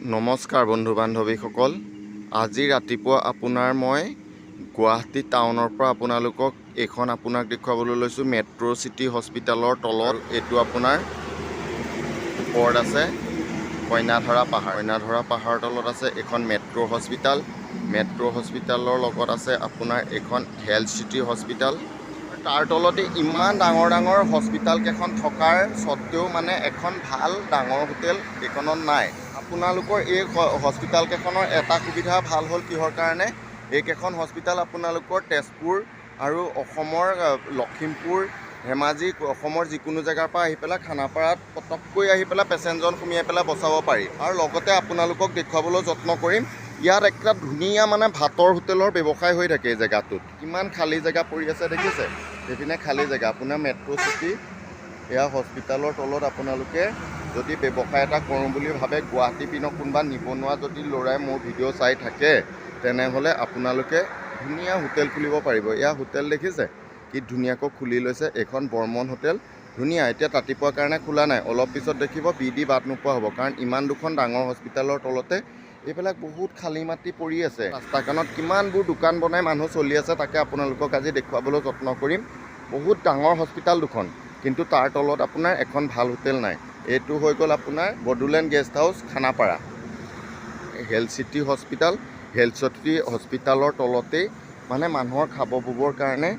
নমস্কাৰ বন্ধু বান্ধৱীসকল আজি ৰাতিপুৱা আপোনাৰ মই গুৱাহাটী টাউনৰ পৰা আপোনালোকক এইখন আপোনাক দেখুৱাবলৈ লৈছোঁ মেট্ৰ' চিটি হস্পিটেলৰ তলত এইটো আপোনাৰ ওপৰত আছে কইনাধৰা পাহাৰ। কইনাধৰা পাহাৰৰ তলত আছে এখন মেট্ৰ' হস্পিটেল। মেট্ৰ' হস্পিটেলৰ লগত আছে আপোনাৰ এখন হেল্থ চিটি হস্পিটেল। তাৰ তলতে ইমান ডাঙৰ ডাঙৰ হস্পিটেল কেইখন থকাৰ স্বত্তেও মানে এখন ভাল ডাঙৰ হোটেল এইখনত নাই। আপোনালোকৰ এই হ- হস্পিটেল কেইখনৰ এটা সুবিধা ভাল হ'ল কিহৰ কাৰণে? এইকেইখন হস্পিটেল আপোনালোকৰ তেজপুৰ আৰু অসমৰ লখিমপুৰ ধেমাজি অসমৰ যিকোনো জেগাৰ পৰা আহি পেলাই খানাপাৰাত পটককৈ আহি পেলাই পেচেণ্টজন সুমিয়াই পেলাই বচাব পাৰি। আৰু লগতে আপোনালোকক দেখুৱাবলৈ যত্ন কৰিম ইয়াত একটা ধুনীয়া মানে ভাতৰ হোটেলৰ ব্যৱসায় হৈ থাকে এই জেগাটোত। কিমান খালী জেগা পৰি আছে দেখিছে? সেইপিনে খালী জেগা। আপোনাৰ মেট্ৰ' চিটি এয়া হস্পিটেলৰ তলত আপোনালোকে যদি ব্যৱসায় এটা কৰোঁ বুলি ভাবে গুৱাহাটী পিনৰ কোনোবা নিবনুৱা যদি ল'ৰাই মোৰ ভিডিঅ' চাই থাকে তেনেহ'লে আপোনালোকে ধুনীয়া হোটেল খুলিব পাৰিব। এয়া হোটেল দেখিছে? কি ধুনীয়াকৈ খুলি লৈছে। এইখন বৰ্মন হোটেল। ধুনীয়া এতিয়া ৰাতিপুৱাৰ কাৰণে খোলা নাই। অলপ পিছত দেখিব বি ডি বাট নোপোৱা হ'ব। কাৰণ ইমান দুখন ডাঙৰ হস্পিটেলৰ তলতে এইবিলাক বহুত খালী মাটি পৰি আছে। ৰাস্তাখনত কিমানবোৰ দোকান বনাই মানুহ চলি আছে তাকে আপোনালোকক আজি দেখুৱাবলৈ যত্ন কৰিম। বহুত ডাঙৰ হস্পিটেল দুখন কিন্তু তাৰ তলত আপোনাৰ এখন ভাল হোটেল নাই। এইটো হৈ গ'ল আপোনাৰ Bodoland guest house Khanapara. Health city hospital health city হস্পিটেলৰ তলতেই মানে মানুহৰ খাব ববৰ কাৰণে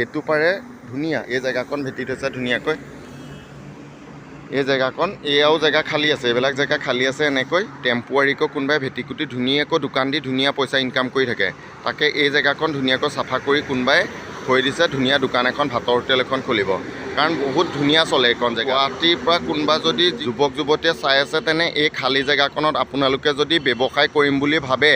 এইটো পাৰে ধুনীয়া এই জেগাকণ ভেটি থৈছে ধুনীয়াকৈ। এই জেগাকণ এয়াও জেগা খালী আছে এইবিলাক জেগা খালী আছে এনেকৈ টেম্পোৱাৰীকৈ কোনোবাই ভেটি কুটি ধুনীয়াকৈ দোকান দি ধুনীয়া পইচা ইনকাম কৰি থাকে। তাকে এই জেগাকণ ধুনীয়াকৈ চাফা কৰি কোনোবাই থৈ দিছে ধুনীয়া দোকান এখন ভাতৰ হোটেল এখন খুলিব। কাৰণ বহুত ধুনীয়া চলে এইখন জেগা। গুৱাহাটীৰ পৰা কোনোবা যদি যুৱক যুৱতীয়ে চাই আছে তেনে এই খালী জেগাকণত আপোনালোকে যদি ব্যৱসায় কৰিম বুলি ভাবে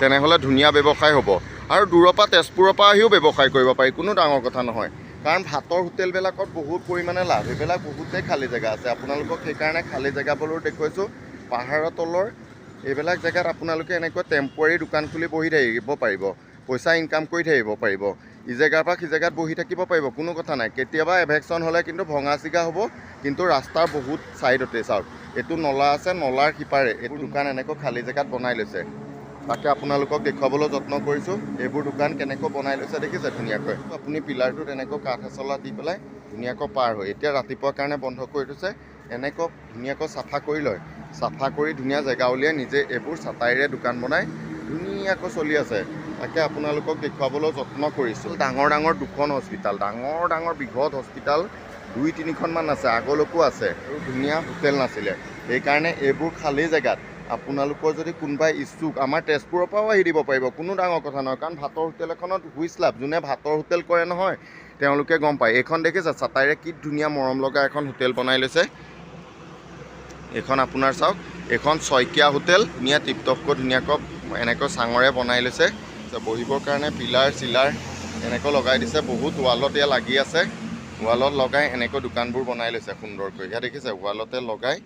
তেনেহ'লে ধুনীয়া ব্যৱসায় হ'ব। আৰু দূৰৰ পৰা তেজপুৰৰ পৰা আহিও ব্যৱসায় কৰিব পাৰি কোনো ডাঙৰ কথা নহয়। কাৰণ ভাতৰ হোটেলবিলাকত বহুত পৰিমাণে লাভ। এইবিলাক বহুতেই খালী জেগা আছে। আপোনালোকক সেইকাৰণে খালী জেগাবোৰো দেখুৱাইছোঁ। পাহাৰৰ তলৰ এইবিলাক জেগাত আপোনালোকে এনেকৈ টেম্পৰাৰী দোকান খুলি বহি থাকিব পাৰিব। পইচা ইনকাম কৰি থাকিব পাৰিব। ই জেগাৰ পৰা সি জেগাত বহি থাকিব পাৰিব কোনো কথা নাই। কেতিয়াবা এভেকশ্যন হ'লে কিন্তু ভঙা চিগা হ'ব কিন্তু ৰাস্তাৰ বহুত ছাইডতে চাওক। এইটো নলা আছে নলাৰ সিপাৰে। এইটো দোকান এনেকৈ খালী জেগাত বনাই লৈছে। তাকে আপোনালোকক দেখুৱাবলৈ যত্ন কৰিছোঁ। এইবোৰ দোকান কেনেকৈ বনাই লৈছে দেখিছে ধুনীয়াকৈ। আপুনি পিলাৰটোত এনেকৈ কাঠ এচলা দি পেলাই ধুনীয়াকৈ পাৰ হয় এতিয়া ৰাতিপুৱাৰ কাৰণে বন্ধ কৰি থৈছে। এনেকৈ ধুনীয়াকৈ চাফা কৰি লয়। চাফা কৰি ধুনীয়া জেগা উলিয়াই নিজে এইবোৰ চাটাইৰে দোকান বনাই ধুনীয়াকৈ চলি আছে। তাকে আপোনালোকক দেখুৱাবলৈ যত্ন কৰিছোঁ। ডাঙৰ ডাঙৰ দুখন হস্পিটেল ডাঙৰ ডাঙৰ বৃহৎ হস্পিটেল দুই তিনিখনমান আছে আগলৈকো আছে আৰু ধুনীয়া হোটেল নাছিলে। সেইকাৰণে এইবোৰ খালী জেগাত আপোনালোকৰ যদি কোনোবাই ইচ্ছুক আমাৰ তেজপুৰৰ পৰাও আহি দিব পাৰিব কোনো ডাঙৰ কথা নহয় কাৰণ ভাতৰ হোটেল এখনত হুইচ লাভ যোনে ভাতৰ হোটেল কৰে নহয় তেওঁলোকে গম পায়। এইখন দেখিছে চাটাইৰে কি ধুনীয়া মৰম লগা এখন হোটেল বনাই লৈছে। এইখন আপোনাৰ চাওক এইখন শইকীয়া হোটেল ধুনীয়া টিপটপকৈ ধুনীয়াকৈ এনেকৈ চাঙৰে বনাই লৈছে। বহিবৰ কাৰণে পিলাৰ চিলাৰ এনেকৈ লগাই দিছে। বহুত ৱালত এয়া লাগি আছে। ৱালত লগাই এনেকৈ দোকানবোৰ বনাই লৈছে সুন্দৰকৈ। ইয়াত দেখিছে ৱালতে লগাই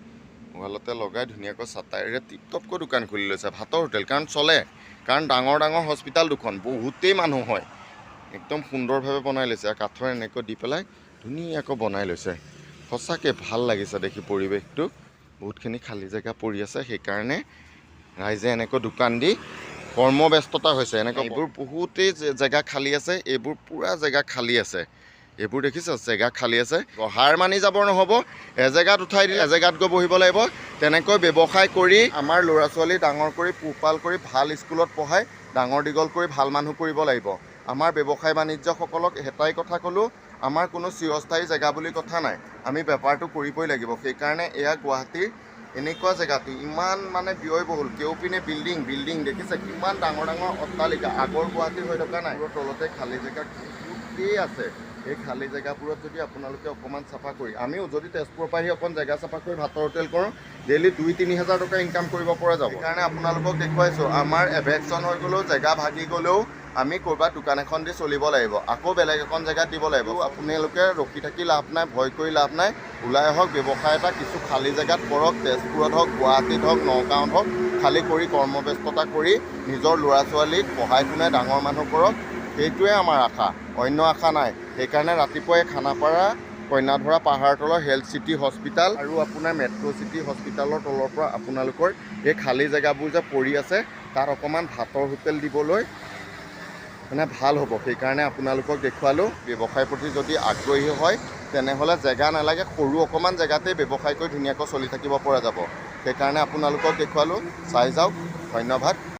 ৱালতে লগাই ধুনীয়াকৈ চাটাইৰে টিপটপকৈ দোকান খুলি লৈছে। ভাতৰ হোটেল কাৰণ চলে কাৰণ ডাঙৰ ডাঙৰ হস্পিটেল দুখন বহুতেই মানুহ হয়। একদম সুন্দৰভাৱে বনাই লৈছে। কাঠৰ এনেকৈ দি পেলাই ধুনীয়াকৈ বনাই লৈছে। সঁচাকৈ ভাল লাগিছে দেখি পৰিৱেশটো। বহুতখিনি খালী জেগা পৰি আছে সেইকাৰণে ৰাইজে এনেকৈ দোকান দি কৰ্মব্যস্ততা হৈছে এনেকৈ এইবোৰ বহুতেই জেগা খালী আছে এইবোৰ পূৰা জেগা খালী আছে। এইবোৰ দেখিছে জেগা খালী আছে। হাৰ মানি যাব নহ'ব এজেগাত উঠাই দিলে এজেগাত গৈ বহিব লাগিব। তেনেকৈ ব্যৱসায় কৰি আমাৰ ল'ৰা ছোৱালী ডাঙৰ কৰি পোহপাল কৰি ভাল স্কুলত পঢ়াই ডাঙৰ দীঘল কৰি ভাল মানুহ কৰিব লাগিব। আমাৰ ব্যৱসায় বাণিজ্যসকলক এটাই কথা ক'লোঁ আমাৰ কোনো চিৰস্থায়ী জেগা বুলি কথা নাই। আমি বেপাৰটো কৰিবই লাগিব। সেইকাৰণে এয়া গুৱাহাটীৰ এনেকুৱা জেগাটো ইমান মানে ব্যয়বহুল কেওপিনে বিল্ডিং বিল্ডিং দেখিছে, কিমান ডাঙৰ ডাঙৰ অট্টালিকা, আগৰ গুৱাহাটীৰ হৈ থকা নাই। তলতে খালী জেগা বহুতেই আছে এই খালী জেগাবোৰত যদি আপোনালোকে অকণমান চাফা কৰি, আমিও যদি তেজপুৰৰ পৰা আহি অকণ জেগা চাফা কৰি ভাতৰ হোটেল কৰোঁ ডেইলি দুই, তিনি হাজাৰ টকা ইনকাম কৰিব পৰা যাব। সেইকাৰণে আপোনালোকক দেখুৱাইছোঁ, আমাৰ এভেকশ্যন হৈ গ'লেও, জেগা ভাগি গ'লেও আমি ক'ৰবাত দোকান এখন দি চলিব লাগিব। আকৌ বেলেগ এখন জেগাত দিব লাগিব। আপোনালোকে ৰখি থাকি লাভ নাই ভয় কৰি লাভ নাই। ওলাই আহক ব্যৱসায় এটা কিছু খালী জেগাত কৰক তেজপুৰত হওক গুৱাহাটীত হওক নগাঁৱত হওক খালী কৰি কৰ্মব্যস্ততা কৰি নিজৰ ল'ৰা ছোৱালীক পঢ়াই শুনাই ডাঙৰ মানুহ কৰক সেইটোৱে আমাৰ আশা। অন্য আশা নাই। সেইকাৰণে ৰাতিপুৱাই খানাপাৰা কন্যাধৰা পাহাৰ তলৰ হেল্থ চিটি হস্পিটাল আৰু আপোনাৰ মেট্ৰ' চিটি হস্পিটালৰ তলৰ পৰা আপোনালোকৰ এই খালী জেগাবোৰ যে পৰি আছে তাত অকণমান ভাতৰ হোটেল দিবলৈ মানে ভাল হ'ব। সেইকাৰণে আপোনালোকক দেখুৱালোঁ ব্যৱসায়ৰ প্ৰতি যদি আগ্ৰহী হয় তেনেহ'লে জেগা নালাগে সৰু অকণমান জেগাতে ব্যৱসায় কৰি ধুনীয়াকৈ চলি থাকিব পৰা যাব। সেইকাৰণে আপোনালোকক দেখুৱালোঁ চাই যাওক ধন্যবাদ।